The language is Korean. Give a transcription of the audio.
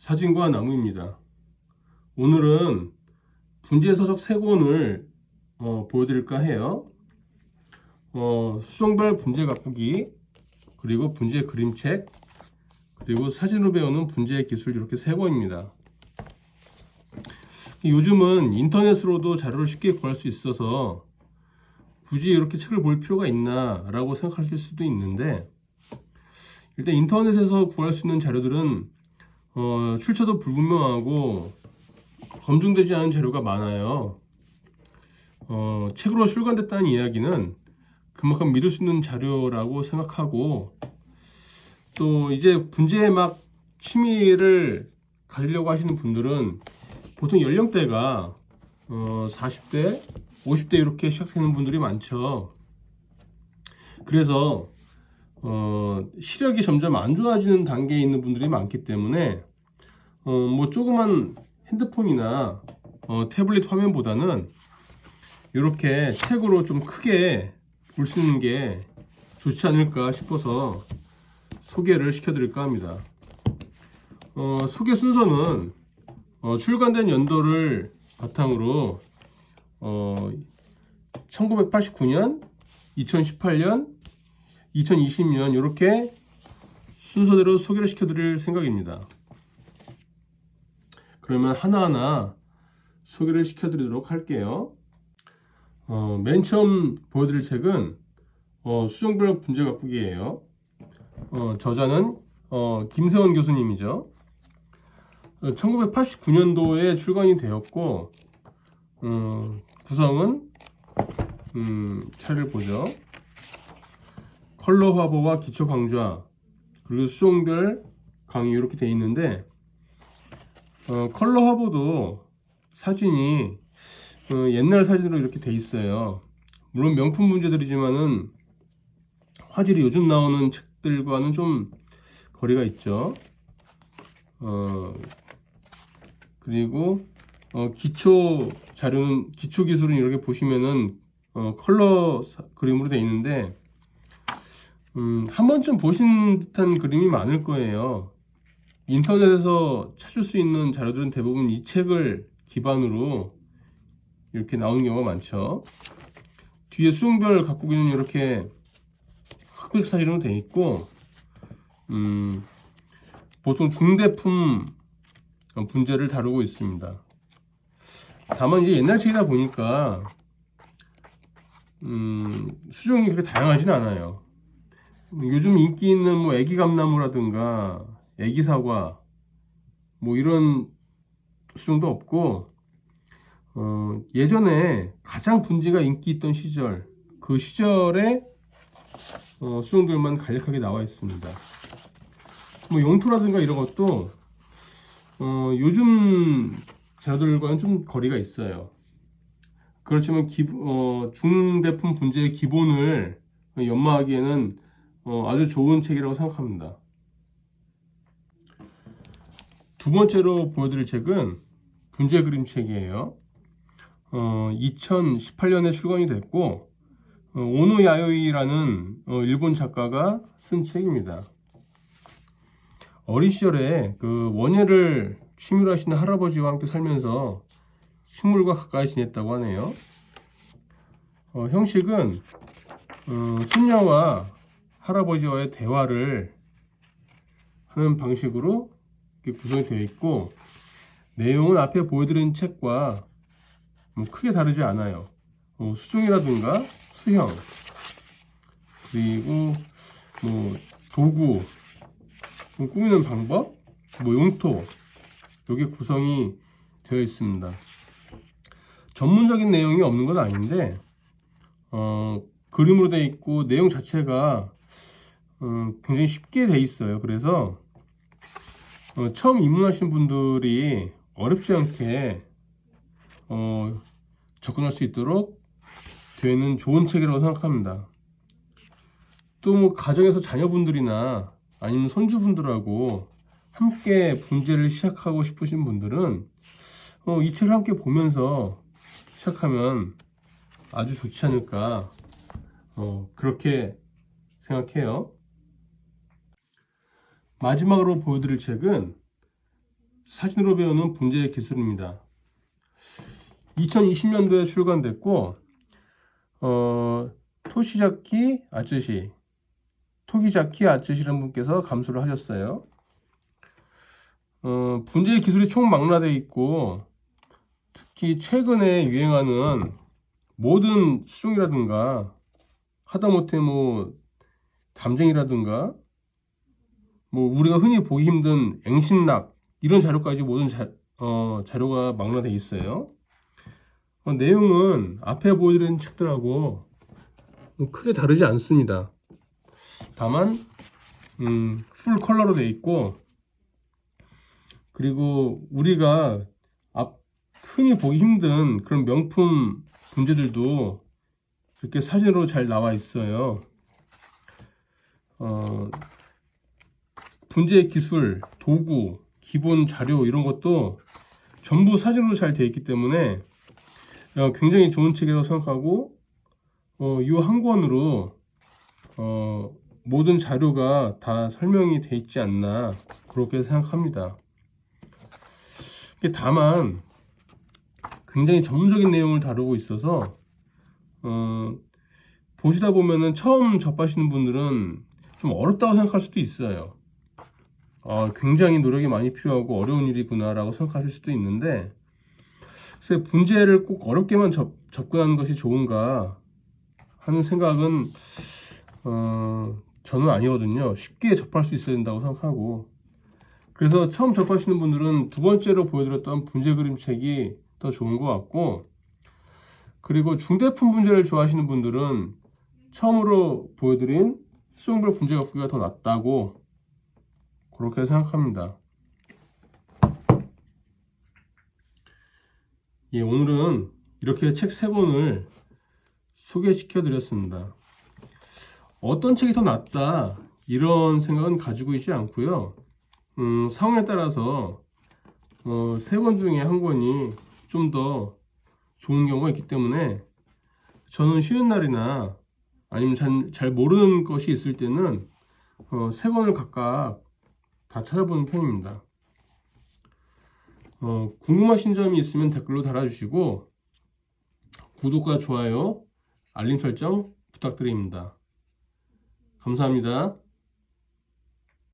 사진과 나무입니다. 오늘은 분재 서적 세 권을 어, 보여드릴까 해요. 어, 수종별 분재 가꾸기, 그리고 분재 그림책, 그리고 사진으로 배우는 분재 기술 이렇게 세 권입니다. 요즘은 인터넷으로도 자료를 쉽게 구할 수 있어서 굳이 이렇게 책을 볼 필요가 있나 라고 생각하실 수도 있는데 일단 인터넷에서 구할 수 있는 자료들은 어, 출처도 불분명하고 검증되지 않은 자료가 많아요. 어, 책으로 출간됐다는 이야기는 그만큼 믿을 수 있는 자료라고 생각하고 또 이제 분재에 막 취미를 가지려고 하시는 분들은 보통 연령대가 어, 40대, 50대 이렇게 시작하는 분들이 많죠. 그래서 어, 시력이 점점 안 좋아지는 단계에 있는 분들이 많기 때문에 어, 뭐 조그만 핸드폰이나 어, 태블릿 화면보다는 이렇게 책으로 좀 크게 볼 수 있는 게 좋지 않을까 싶어서 소개를 시켜드릴까 합니다. 어, 소개 순서는 어, 출간된 연도를 바탕으로 어, 1989년, 2018년, 2020년 이렇게 순서대로 소개를 시켜드릴 생각입니다. 그러면 하나하나 소개를 시켜드리도록 할게요. 어, 맨 처음 보여드릴 책은 어, 수정별 분재 가꾸기예요. 어, 저자는 어, 김세원 교수님이죠. 1989년도에 출간이 되었고 어, 구성은 음, 차를 보죠. 컬러 화보와 기초 강좌 그리고 수종별 강의 이렇게 돼 있는데 어, 컬러 화보도 사진이 어, 옛날 사진으로 이렇게 돼 있어요. 물론 명품 문제들이지만은 화질이 요즘 나오는 책들과는 좀 거리가 있죠. 어, 그리고 어, 기초 자료는 기초 기술은 이렇게 보시면은 어, 컬러 사- 그림으로 되어 있는데 음, 한 번쯤 보신 듯한 그림이 많을 거예요. 인터넷에서 찾을 수 있는 자료들은 대부분 이 책을 기반으로 이렇게 나오는 경우가 많죠. 뒤에 수용별 가꾸기는 이렇게 흑백 사진으로 되어 있고, 음, 보통 중대품 분재를 다루고 있습니다. 다만 이제 옛날 책이다 보니까 음, 수종이 그렇게 다양하진 않아요. 요즘 인기 있는 뭐 애기 감나무라든가 애기 사과 뭐 이런 수종도 없고 어, 예전에 가장 분재가 인기 있던 시절 그 시절에 어, 수종들만 간략하게 나와 있습니다. 뭐 용토라든가 이런 것도 어, 요즘 자료들과는 좀 거리가 있어요. 그렇지만 기, 어, 중대품 분재의 기본을 연마하기에는 어, 아주 좋은 책이라고 생각합니다. 두 번째로 보여드릴 책은 분재 그림 책이에요. 어, 2018년에 출간이 됐고 어, 오노 야요이라는 어, 일본 작가가 쓴 책입니다. 어린 시절에 그 원예를 취미로 하시는 할아버지와 함께 살면서 식물과 가까이 지냈다고 하네요. 어, 형식은 어, 손녀와 할아버지와의 대화를 하는 방식으로 구성이 되어 있고 내용은 앞에 보여드린 책과 뭐 크게 다르지 않아요. 어, 수중이라든가 수형 그리고 뭐 도구 뭐 꾸미는 방법 뭐 용토 요게 구성이 되어 있습니다. 전문적인 내용이 없는 건 아닌데 어, 그림으로 되어 있고 내용 자체가 어, 굉장히 쉽게 돼 있어요. 그래서 어, 처음 입문하신 분들이 어렵지 않게 어, 접근할 수 있도록 되는 좋은 책이라고 생각합니다. 또 뭐 가정에서 자녀분들이나 아니면 손주분들하고 함께 분재를 시작하고 싶으신 분들은 어, 이 책을 함께 보면서 시작하면 아주 좋지 않을까 어, 그렇게 생각해요. 마지막으로 보여드릴 책은 사진으로 배우는 분재 기술입니다. 2020년도에 출간됐고 어, 토시자키 아츠시 토기자키 아츠시라는 분께서 감수를 하셨어요. 어, 분재 기술이 총망라돼 있고 특히 최근에 유행하는 모든 수종이라든가 하다못해 뭐 담쟁이라든가 뭐 우리가 흔히 보기 힘든 앵신락 이런 자료까지 모든 자, 어, 자료가 망라돼 있어요. 어, 내용은 앞에 보여드린 책들하고 뭐 크게 다르지 않습니다. 다만 음, 풀 컬러로 돼 있고 그리고 우리가 앞 흔히 보기 힘든 그런 명품 분재들도 이렇게 사진으로 잘 나와 있어요. 어, 분재 기술, 도구, 기본 자료 이런 것도 전부 사진으로 잘 되어 있기 때문에 어, 굉장히 좋은 책이라고 생각하고 어, 이한 권으로 어, 모든 자료가 다 설명이 돼 있지 않나 그렇게 생각합니다. 다만 굉장히 전문적인 내용을 다루고 있어서 어, 보시다 보면은 처음 접하시는 분들은 좀 어렵다고 생각할 수도 있어요. 어, 굉장히 노력이 많이 필요하고 어려운 일이구나라고 생각하실 수도 있는데 글쎄 분재를 꼭 어렵게만 접, 접근하는 것이 좋은가 하는 생각은 어, 저는 아니거든요. 쉽게 접할 수 있어야 된다고 생각하고 그래서 처음 접하시는 분들은 두 번째로 보여드렸던 분재 그림책이 더 좋은 것 같고 그리고 중대품 분재를 좋아하시는 분들은 처음으로 보여드린 수종별 분재 갖기가 더 낫다고 그렇게 생각합니다. 예, 오늘은 이렇게 책 세 권을 소개시켜 드렸습니다. 어떤 책이 더 낫다 이런 생각은 가지고 있지 않고요. 음, 상황에 따라서 어, 세권 중에 한 권이 좀 더 좋은 경우가 있기 때문에 저는 쉬는 날이나 아니면 잘, 잘 모르는 것이 있을 때는 어, 세 권을 각각 다 찾아보는 편입니다. 어, 궁금하신 점이 있으면 댓글로 달아주시고 구독과 좋아요, 알림 설정 부탁드립니다. 감사합니다.